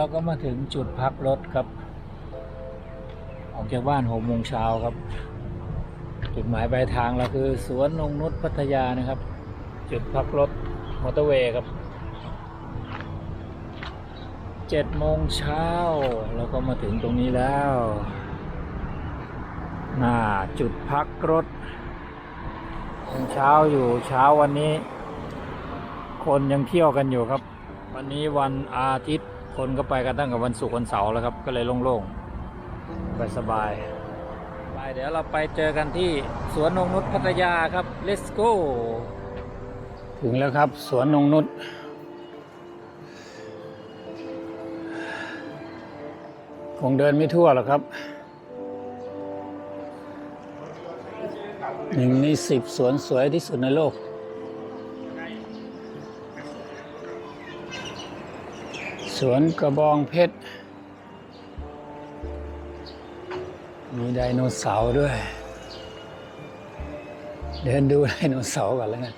เราก็มาถึงจุดพักรถครับ ออกจากบ้านหกโมงเช้าครับ จุดหมายปลายทางเราคือสวนนงนุชพัทยานะครับ จุดพักรถมอเตอร์เวย์ครับเจ็ดโมงเช้าเราก็มาถึงตรงนี้แล้วน่าจุดพักรถเช้าอยู่เช้าวันนี้ คนยังเที่ยวกันอยู่ครับ วันนี้วันอาทิตย์ คนก็ไปกันตั้งแต่วันศุกร์วันเสาร์แล้วครับ ก็เลยโล่งๆสบายไปเดี๋ยวเราไปเจอกันที่สวนนงนุชพัทยาครับ let's go ถึงแล้วครับ สวนนงนุชคงเดินไม่ทั่วหรอกครับหนึ่งในสิบสวนสวยที่สุดในโลก สวนกระบองเพชร มีไดโนเสาร์ด้วย เดินดูไดโนเสาร์ก่อนแล้วกัน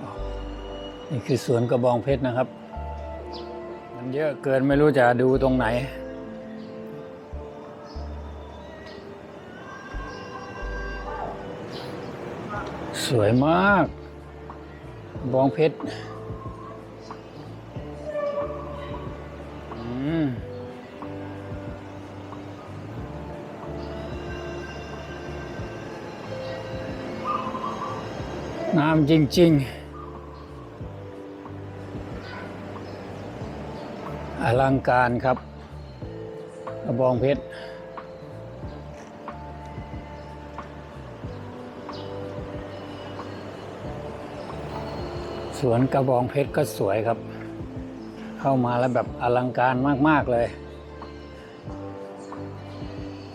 อ๋อนี่คือสวนกระบองเพชรนะครับ มันเยอะเกินไม่รู้จะดูตรงไหน สวยมากกระบองเพชร อืมงามจริง ๆ อลังการครับ กระบองเพชร สวนกระบองเพชรก็สวยครับ เข้ามาแล้วแบบอลังการมากๆเลย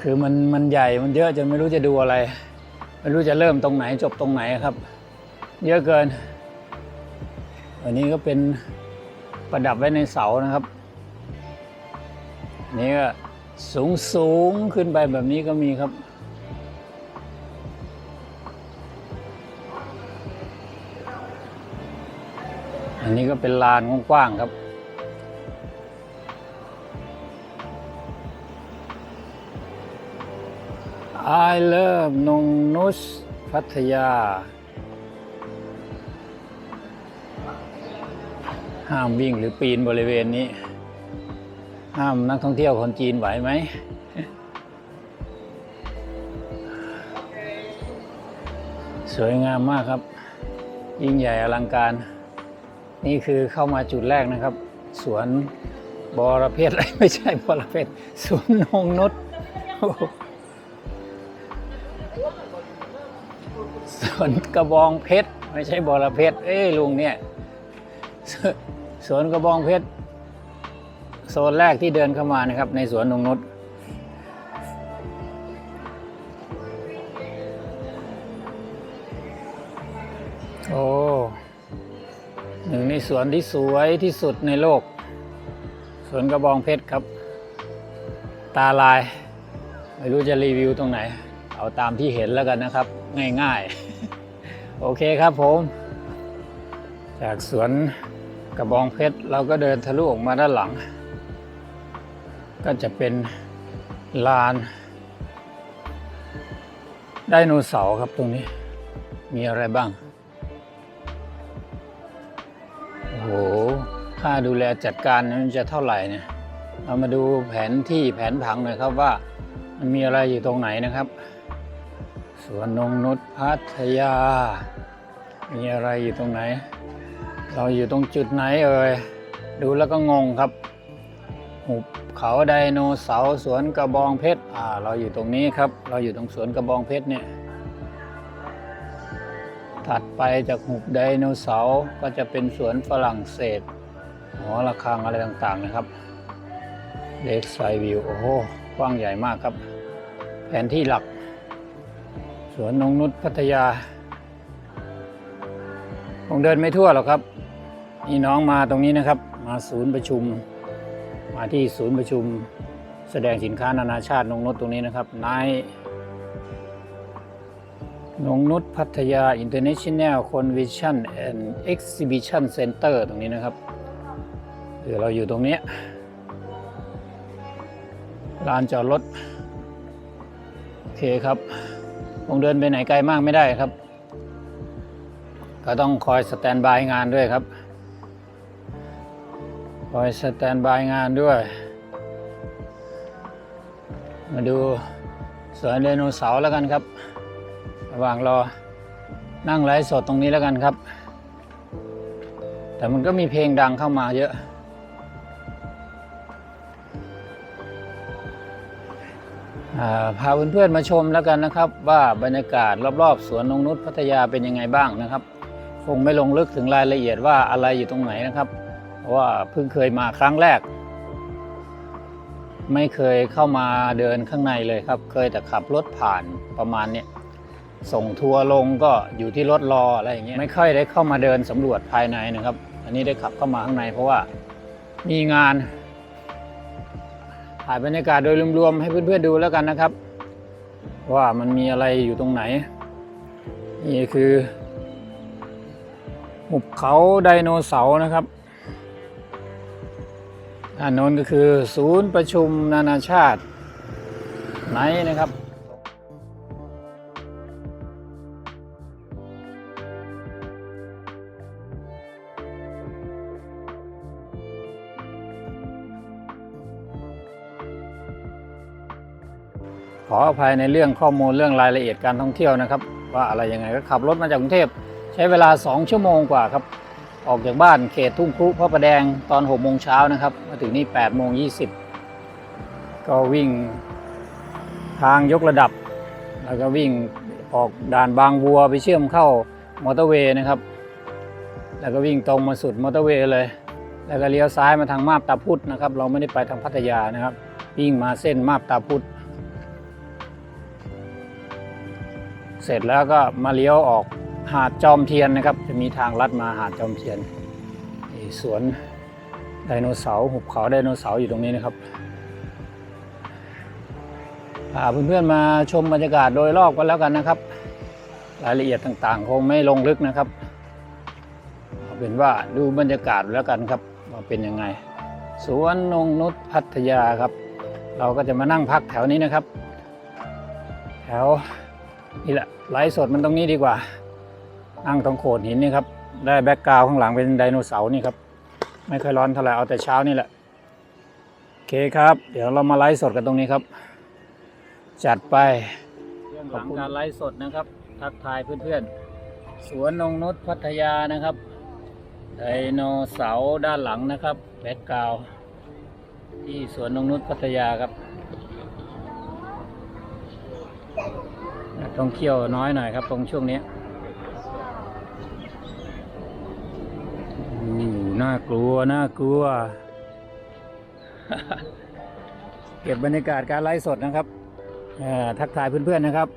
คือมันมันใหญ่มันเยอะจนไม่รู้จะดูอะไร ไม่รู้จะเริ่มตรงไหนจบตรงไหนครับ เยอะเกิน อันนี้ก็เป็นประดับไว้ในเสานะครับ นี่ก็สูงสูงขึ้นไปแบบนี้ก็มีครับ อันนี้ก็เป็นลานกว้างๆครับ I love นงนุชพัทยา ห้ามวิ่งหรือปีนบริเวณนี้ ห้ามนักท่องเที่ยวคนจีนไหวไหม สวยงามมากครับ ยิ่งใหญ่อลังการ นี่คือเข้ามาจุดแรกนะครับ สวนบอระเพ็ดไม่ใช่บอระเพ็ดสวนนงนุช วนกระบองเพชรไม่ใช่บอระเพ็ดเอ้ยลุงเนี่ยสวนกระบองเพชรโซนแรกที่เดินเข้ามานะครับ ในสวนนงนุชโอ้หนึ่งในสวนที่สวยที่สุดในโลก สวนกระบองเพชรครับ ตาลาย ไม่รู้จะรีวิวตรงไหน เอาตามที่เห็นแล้วกันนะครับ ง่ายๆ โอเคครับผม จากสวนกระบองเพชรเราก็เดินทะลุออกมาด้านหลัง ก็จะเป็นลานไดโนเสาร์ครับตรงนี้ มีอะไรบ้าง โอ้โห ค่าดูแลจัดการมันจะเท่าไหร่เนี่ย เรามาดูแผนที่แผนผังหน่อยครับว่า มันมีอะไรอยู่ตรงไหนนะครับ วนนงนุชพัทยา มีอะไรอยู่ตรงไหน เราอยู่ตรงจุดไหนเอ่ย ดูแล้วก็งงครับ หุบเขาไดโนเสาร์สวนกระบองเพชร อ่า เราอยู่ตรงนี้ครับ เราอยู่ตรงสวนกระบองเพชรเนี่ย ถัดไปจากหุบไดโนเสาร์ก็จะเป็นสวนฝรั่งเศสหอระฆังอะไรต่างๆนะครับเล็กไซวิว โอ้โห กว้างใหญ่มากครับ แผนที่หลัก วนนงนุชพัทยา คงเดินไม่ทั่วหรอกครับนี่น้องมาตรงนี้นะครับ มาศูนย์ประชุม มาที่ศูนย์ประชุม แสดงสินค้านานาชาตินงนุชตรงนี้นะครับนายนงนุชพัทยา International Convention and Exhibition Center ตรงนี้นะครับเดี๋ยวเราอยู่ตรงนี้ลานจอดรถ โอเคครับ คงเดินไปไหนไกลมากไม่ได้ครับ ก็ต้องคอยสแตนบายงานด้วยครับ คอยสแตนบายงานด้วย มาดูสวนไดโนเสาร์แล้วกันครับ ระหว่างรอนั่งไลฟ์สดตรงนี้แล้วกันครับ แต่มันก็มีเพลงดังเข้ามาเยอะ พาเพื่อนๆมาชมแล้วกันนะครับ ว่าบรรยากาศรอบๆสวนนงนุษย์พัทยาเป็นยังไงบ้างนะครับ คงไม่ลงลึกถึงรายละเอียดว่าอะไรอยู่ตรงไหนนะครับเพราะว่าเพิ่งเคยมาครั้งแรก ไม่เคยเข้ามาเดินข้างในเลยครับ เคยแต่ขับรถผ่านประมาณเนี้ยส่งทัวร์ลงก็อยู่ที่รถรออะไรอย่างเงี้ยไม่ค่อยได้เข้ามาเดินสำรวจภายในนะครับ อันนี้ได้ขับเข้ามาข้างในเพราะว่ามีงาน ถ่ายบรรยากาศโดยรวมๆให้เพื่อนๆดูแล้วกันนะครับ ว่ามันมีอะไรอยู่ตรงไหน นี่คือหุบเขาไดโนเสาร์นะครับด้านนนก็คือศูนย์ประชุมนานาชาติไหนนะครับ ขออภัยในเรื่องข้อมูลเรื่องรายละเอียดการท่องเที่ยวนะครับ ว่าอะไรยังไงก็ขับรถมาจากกรุงเทพใช้เวลา 2 ชั่วโมงกว่าครับ ออกจากบ้านเขตทุ่งครุพระประแดงตอน6โมงเช้านะครับ มาถึงนี่8โมง20 ก็วิ่งทางยกระดับ แล้วก็วิ่งออกด่านบางวัวไปเชื่อมเข้ามอเตอร์เวย์นะครับ แล้วก็วิ่งตรงมาสุดมอเตอร์เวย์เลย แล้วก็เลี้ยวซ้ายมาทางมาบตาพุธนะครับ เราไม่ได้ไปทางพัทยานะครับ วิ่งมาเส้นมาบตาพุธ เสร็จแล้วก็มาเลี้ยวออกหาดจอมเทียนนะครับ จะมีทางลัดมาหาดจอมเทียนสวนไดโนเสาร์หุบเขาไดโนเสาร์อยู่ตรงนี้นะครับพาเพื่อนๆมาชมบรรยากาศโดยรอบกันแล้วกันนะครับ รายละเอียดต่างๆ คงไม่ลงลึกนะครับเอาเป็นว่าดูบรรยากาศแล้วกันครับว่าเป็นยังไง สวนนงนุษพัทยาครับ เราก็จะมานั่งพักแถวนี้นะครับ แถว นี่แหละไลฟ์สดมันตรงนี้ดีกว่า นั่งตรงโขดหินนี่ครับ ได้แบ็กกราวข้างหลังเป็นไดโนเสาร์นี่ครับ ไม่ค่อยร้อนเท่าไหร่เอาแต่เช้านี่แหละ โอเคครับ เดี๋ยวเรามาไลฟ์สดกันตรงนี้ครับ จัดไปเรื่องหลังการไลฟ์สดนะครับ ทักทายเพื่อนๆ สวนนงนุชพัทยานะครับ ไดโนเสาร์ด้านหลังนะครับ แบ็กกราวที่สวนนงนุชพัทยาครับ นัก ท่องเที่ยวน้อยหน่อยครับ ตรงช่วงนี้อู้น่ากลัว น่ากลัว เก็บบรรยากาศการไลฟ์สดนะครับอ่อทักทายเพื่อนๆนะครับ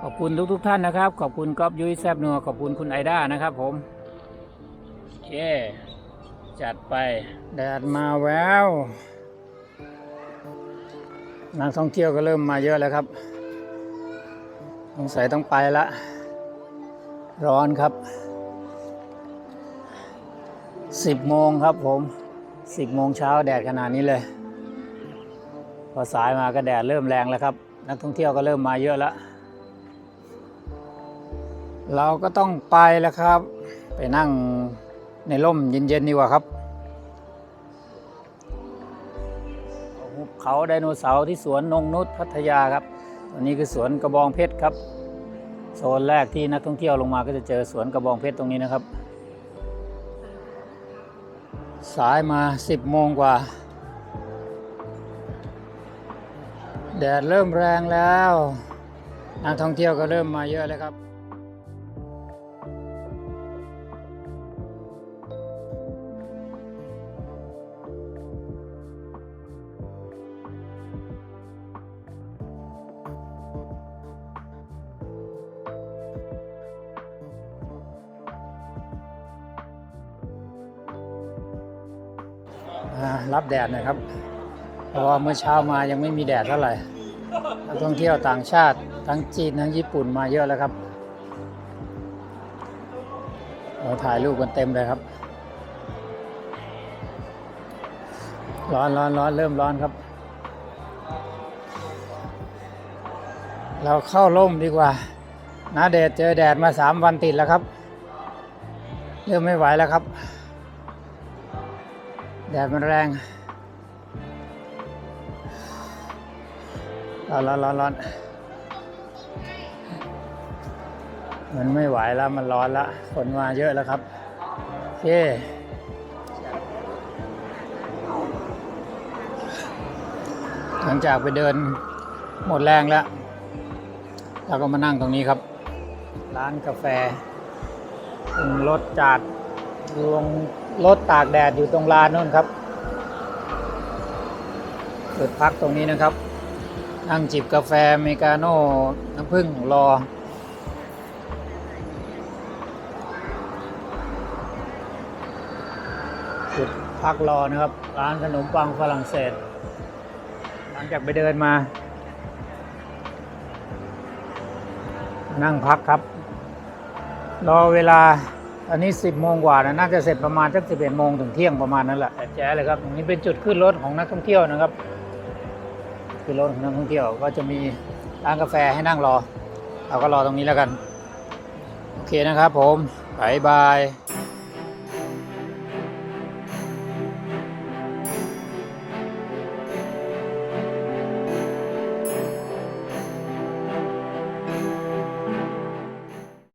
ขอบคุณทุกๆท่านนะครับ ขอบคุณก๊อฟยุ้ยแซบนัวขอบคุณคุณไอด้านะครับผมโอเคจัดไป แดดมาแววนักท่องเที่ยวก็เริ่มมาเยอะแล้วครับ งสัยต้องไปละ ร้อนครับ สิบโมงครับผมสิบโมงเช้าแดดขนาดนี้เลย พอสายมาก็แดดเริ่มแรงแล้วครับ นักท่องเที่ยวก็เริ่มมาเยอะแล้ว เราก็ต้องไปแล้วครับ ไปนั่งในร่มเย็นๆดีกว่าครับหุบเขาไดโนเสาร์ที่สวนนงนุชพัทยาครับ อันนี้คือสวนกระบองเพชรครับ โซนแรกที่นักท่องเที่ยวลงมาก็จะเจอสวนกระบองเพชรตรงนี้นะครับ สายมา 10 โมงกว่า แดดเริ่มแรงแล้ว นักท่องเที่ยวก็เริ่มมาเยอะเลยครับ รับแดดน่อยครับ เพราะว่าเมื่อเช้ามายังไม่มีแดดเท่าไหร่นักท่องเที่ยวต่างชาติทั้งจีนทั้งญี่ปุ่นมาเยอะแล้วครับเราถ่ายรูปกันเต็มเลยครับ ร้อนร้อนร้อนเริ่มร้อนครับ เราเข้าร่มดีกว่านาแดดเจอแดดมาสามวันติดแล้วครับ เริ่มไม่ไหวแล้วครับ แดดมันแรงร้อนร้อนร้อนร้อนมันไม่ไหวแล้ว มันร้อนแล้วคนมาเยอะแล้วครับโอเคหลังจากไปเดินหมดแรงแล้ว เราก็มานั่งตรงนี้ครับ ร้านกาแฟรถจาดลง รถตากแดดอยู่ตรงลานนู่นครับจุดพักตรงนี้นะครับ นั่งจิบกาแฟเมกาโน่น้ำผึ้งรอ จุดพักรอนะครับ ร้านขนมปังฝรั่งเศส หลังจากไปเดินมา นั่งพักครับ รอเวลา อันนี้ 10โมงกว่านะน่าจะเสร็จประมาณสัก11โมงถึงเที่ยงประมาณนั้นแหละแจ๊เลยครับตรงนี้เป็นจุดขึ้นรถของนักท่องเที่ยวนะครับ ขึ้นรถของนักท่องเที่ยวก็จะมีร้านกาแฟให้นั่งรอ เราก็รอตรงนี้แล้วกัน โอเคนะครับผมบายบาย